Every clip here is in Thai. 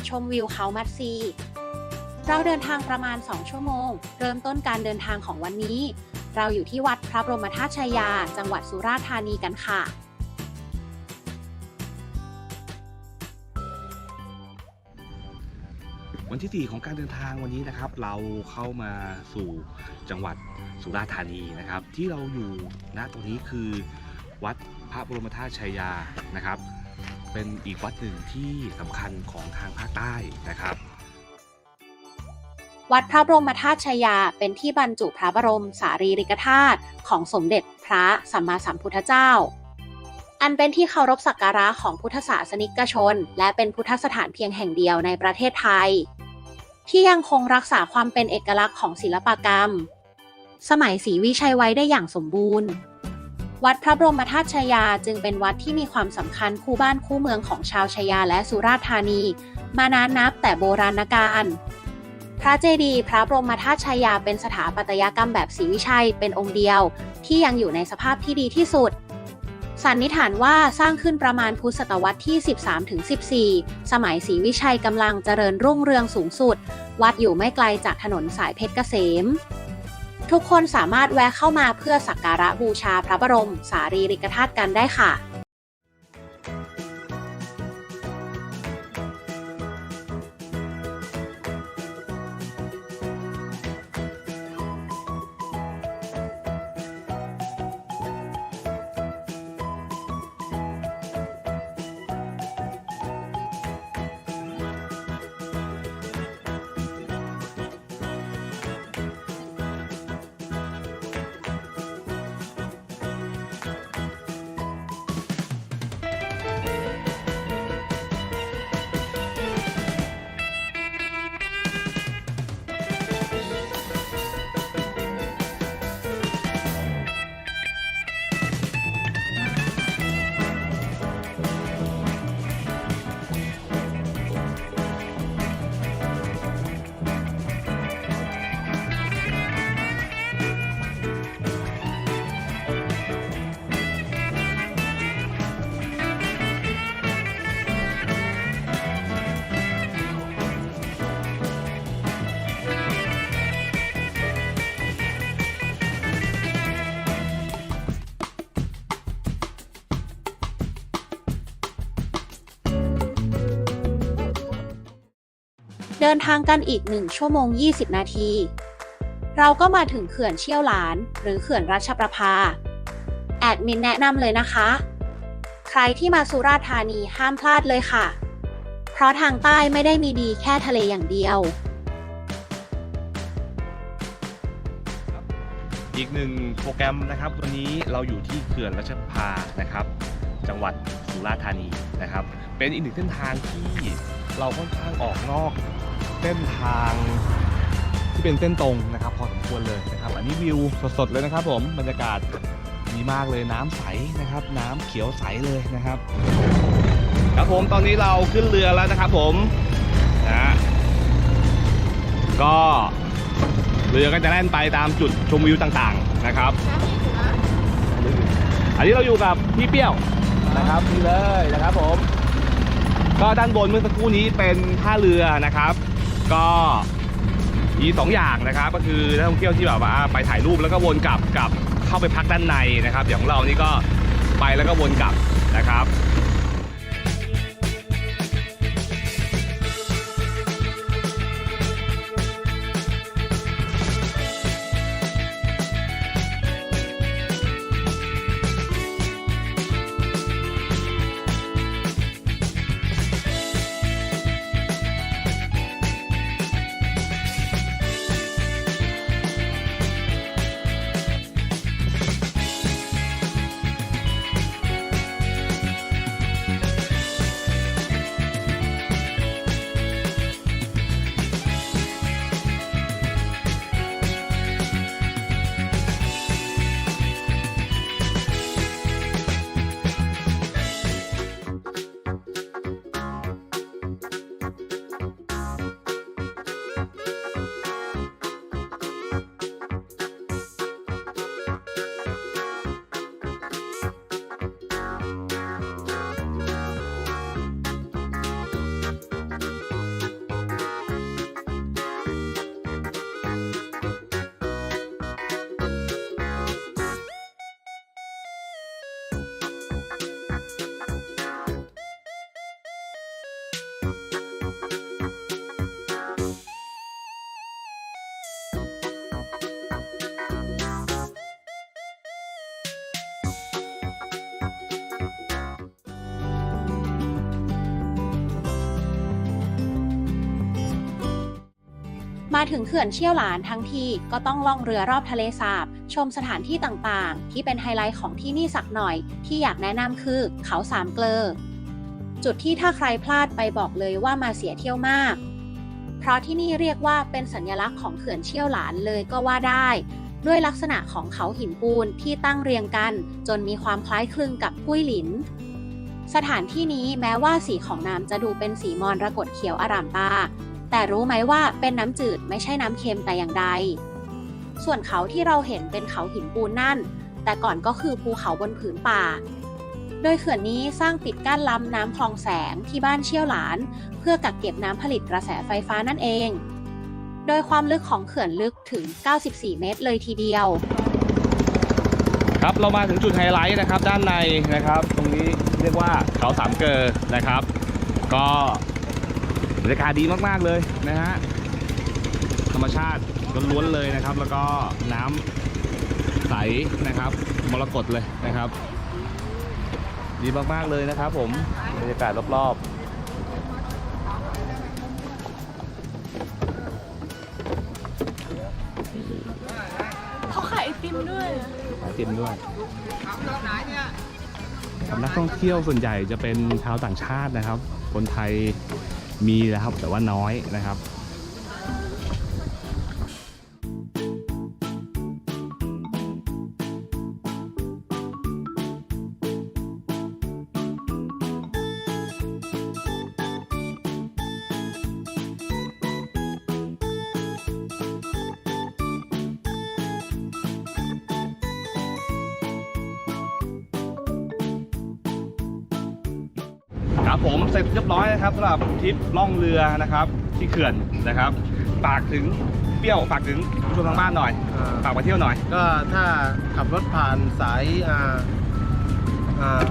ดชมวิวเขามัดซี เราเดินทางประมาณ 2 ชั่วโมง เริ่มต้นการเดินทางของวันนี้ เราอยู่ที่วัดพระบรมธาตุชายา จังหวัดสุราษฎร์ธานีกันค่ะวันที่ 4 ของการเดินทางวันนี้นะครับ เราเข้ามาสู่จังหวัดสุราษฎร์ธานีนะครับ ที่เราอยู่ณตรงนี้คือวัดพระบรมธาตุชัยยานะครับ เป็นอีกวัดหนึ่งที่สำคัญของทางภาคใต้นะครับ วัดพระบรมธาตุชยาเป็นที่บรรจุพระบรมสารีริกธาตุของสมเด็จพระสัมมาสัมพุทธเจ้า อันเป็นที่เคารพสักการะของพุทธศาสนิกชน และเป็นพุทธสถานเพียงแห่งเดียวในประเทศไทย ที่ยังคงรักษาความเป็นเอกลักษณ์ของศิลปกรรม สมัยศรีวิชัยไว้ได้อย่างสมบูรณ์ วัดพระบรมธาตุชายาจึงเป็นวัดที่มีความสำคัญคู่บ้านคู่เมืองของชาวชายาและสุราษฎร์ธานี มานานนับแต่โบราณกาลพระเจดีย์พระบรมธาตุชายาเป็นสถาปัตยกรรมแบบศรีวิชัยเป็นองค์เดียว ที่ยังอยู่ในสภาพที่ดีที่สุด สันนิษฐานว่าสร้างขึ้นประมาณพุทธศตวรรษที่ 13-14 สมัยศรีวิชัยกำลังเจริญรุ่งเรืองสูงสุด วัดอยู่ไม่ไกลจากถนนสายเพชรเกษม ทุกคนสามารถแวะเข้ามาเพื่อสักการะบูชาพระบรม สารีริกธาตุกันได้ค่ะ เดินทางกันอีก 1 ชั่วโมง 20 นาที เราก็มาถึงเขื่อนเชี่ยวหลาน หรือเขื่อนรัชประภา แอดมินแนะนำเลยนะคะ ใครที่มาสุราษฎร์ธานีห้ามพลาดเลยค่ะ เพราะทางใต้ไม่ได้มีดีแค่ทะเลอย่างเดียว อีกหนึ่งโปรแกรมนะครับวันนี้เราอยู่ที่เขื่อนรัชประภานะครับ จังหวัดสุราษฎร์ธานีนะครับ เป็นอีกหนึ่งเส้นทางที่เราค่อนข้างออกนอกเส้นทางที่เป็นเส้นตรงนะครับ พอสมควรเลยนะครับ อันนี้วิวสดๆเลยนะครับ ผมบรรยากาศดีมากเลยน้ำใสนะครับ น้ำเขียวใสเลยนะครับ ครับผมตอนนี้เราขึ้นเรือแล้วนะครับผมนะฮะก็เรือก็จะแล่นไปตามจุดชมวิวต่างๆนะครับ อันนี้เราอยู่กับพี่เปี้ยว นะครับนี่เลยนะครับผม ก็ด้านบนเมื่อสักครู่นี้เป็นท่าเรือนะครับ ก็มีสองอย่างนะครับ ก็คือนักท่องเที่ยวที่แบบว่าไปถ่ายรูปแล้วก็วนกลับกับเข้าไปพักด้านในนะครับ อย่างของเรานี่ก็ไปแล้วก็วนกลับนะครับ มาถึงเขื่อนเชี่ยวหลานทั้งทีก็ต้องล่องเรือรอบทะเลสาบ ชมสถานที่ต่างๆ ที่เป็นไฮไลท์ของที่นี่สักหน่อย ที่อยากแนะนำคือเขาสามเกลอจุดที่ถ้าใครพลาดไปบอกเลยว่ามาเสียเที่ยวมาก เพราะที่นี่เรียกว่าเป็นสัญลักษณ์ของเขื่อนเชี่ยวหลานเลยก็ว่าได้ ด้วยลักษณะของเขาหินปูนที่ตั้งเรียงกัน จนมีความคล้ายคลึงกับกุ้ยหลิน สถานที่นี้แม้ว่าสีของน้ำจะดูเป็นสีมรกตเขียวอร่ามตา แต่รู้ไหมว่าเป็นน้ำจืดไม่ใช่น้ำเค็มแต่อย่างใด ส่วนเขาที่เราเห็นเป็นเขาหินปูนนั่น แต่ก่อนก็คือภูเขาบนผืนป่า โดยเขื่อนนี้สร้างปิดกั้นลำน้ำคลองแสงที่บ้านเชี่ยวหลาน เพื่อกักเก็บน้ำผลิตกระแสไฟฟ้านั่นเอง โดยความลึกของเขื่อนลึกถึง 94 เมตรเลยทีเดียว ครับเรามาถึงจุดไฮไลท์นะครับด้านในนะครับ ตรงนี้เรียกว่าเขาสามเกอนะครับ ก็ บรรยากาศดีมากๆเลยนะฮะธรรมชาติล้วนๆเลยนะครับ แล้วก็น้ำใสนะครับมรกตเลยนะครับ ดีมากๆเลยนะครับ ผมบรรยากาศรอบๆเขาขายไอติมด้วยขายเต็มด้วยครับนักท่องเที่ยวส่วนใหญ่จะเป็นชาวต่างชาตินะครับ คนไทย มีนะครับแต่ว่าน้อยนะครับ ครับผมเสร็จเรียบร้อยนะครับสำหรับทริปล่องเรือนะครับ ที่เขื่อนนะครับฝากถึงเปรี้ยวฝากถึงผู้ชมทางบ้านหน่อยอ่า ฝากมาเที่ยวหน่อย ก็ถ้าขับรถผ่านสายอ่าอ่า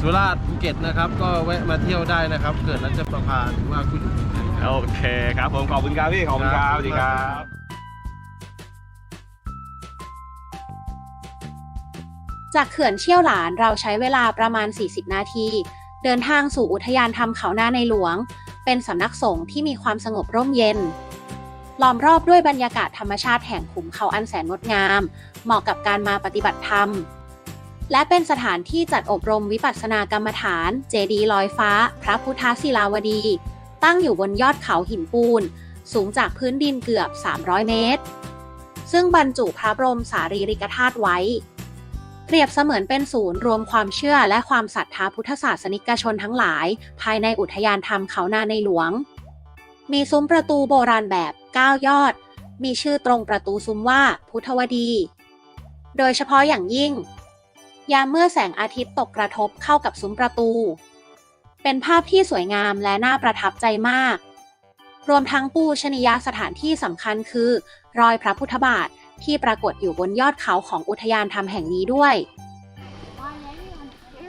สุราษฎร์ภูเก็ตนะครับ ก็แวะมาเที่ยวได้นะครับ เกิดรัชประภาหรือว่าคุณ โอเคครับผมขอบคุณครับพี่ขอบคุณครับสวัสดีครับจากเขื่อนเชี่ยวหลานเราใช้เวลาประมาณ 40 นาที เดินทางสู่อุทยานธรรมเขาหน้าในหลวง เป็นสำนักสงฆ์ที่มีความสงบร่มเย็น ล้อมรอบด้วยบรรยากาศธรรมชาติแห่งขุมเขาอันแสนงดงาม เหมาะกับการมาปฏิบัติธรรม และเป็นสถานที่จัดอบรมวิปัสสนากรรมฐาน เจดีย์ลอยฟ้า พระพุทธศิลาวดี ตั้งอยู่บนยอดเขาหินปูน สูงจากพื้นดินเกือบ 300 เมตร ซึ่งบรรจุพระบรมสารีริกธาตุไว้ รียบเสมือนเป็นศูนย์รวมความเชื่อและความศรัทธาพุทธศาสนิกชนทั้งหลาย ภายในอุทยานธรรมเขานาในหลวง มีซุ้มประตูโบราณแบบ 9 ยอด มีชื่อตรงประตูซุ้มว่าพุทธวดี โดยเฉพาะอย่างยิ่ง ยามเมื่อแสงอาทิตย์ตกกระทบเข้ากับซุ้มประตู เป็นภาพที่สวยงามและน่าประทับใจมาก รวมทั้งปูชนียสถานที่สำคัญคือ รอยพระพุทธบาท ที่ปรากฏอยู่บนยอดเขาของอุทยานธรรมแห่งนี้ด้วย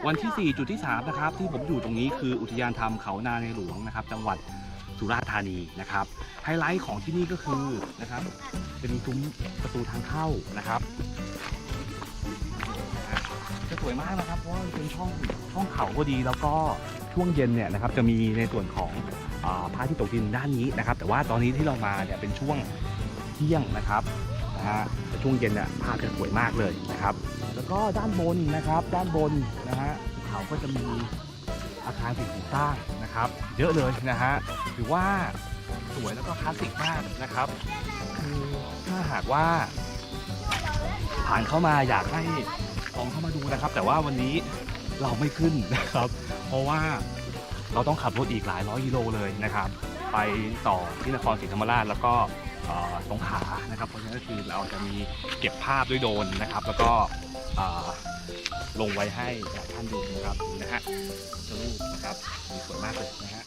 วันที่ 4 จุดที่ 3 นะครับ ที่ผมอยู่ตรงนี้คืออุทยานธรรมเขานาในหลวงนะครับ จังหวัดสุราษฎร์ธานีนะครับไฮไลท์ของที่นี่ก็คือนะครับจะมีซุ้มประตูทางเข้านะครับจะสวยมากนะครับเพราะว่าเป็นช่องช่องเขาพอดีแล้วก็ช่วงเย็นเนี่ยนะครับจะมีในส่วนของอพระอาที่ตกดินด้านนี้นะครับ แต่ว่าตอนนี้ที่เรามาเนี่ยเป็นช่วงเที่ยงนะครับ นะฮะแต่ช่วงเย็นเนี่ยภาพจะสวยมากเลยนะครับ แล้วก็ด้านบนนะครับ ด้านบนนะฮะเขาก็จะมีอาคารสิ่งปลูกสร้างนะครับ เยอะเลยนะฮะถือว่าสวยแล้วก็คลาสสิกมากนะครับคือถ้าหากว่าผ่านเข้ามาอยากให้ลองเข้ามาดูนะครับ แต่ว่าวันนี้เราไม่ขึ้นนะครับ เพราะว่าเราต้องขับรถอีกหลายร้อยกิโลเลยนะครับ ไปต่อที่นครศรีธรรมราชแล้วก็ สงขานะครับเพราะฉะนั้นก็คือเราจะมีเก็บภาพด้วยโดรนนะครับ แล้วก็ลงไว้ให้หลายท่านดูนะครับนี่นะฮะจะรูปนะครับสวยมากเลยนะฮะ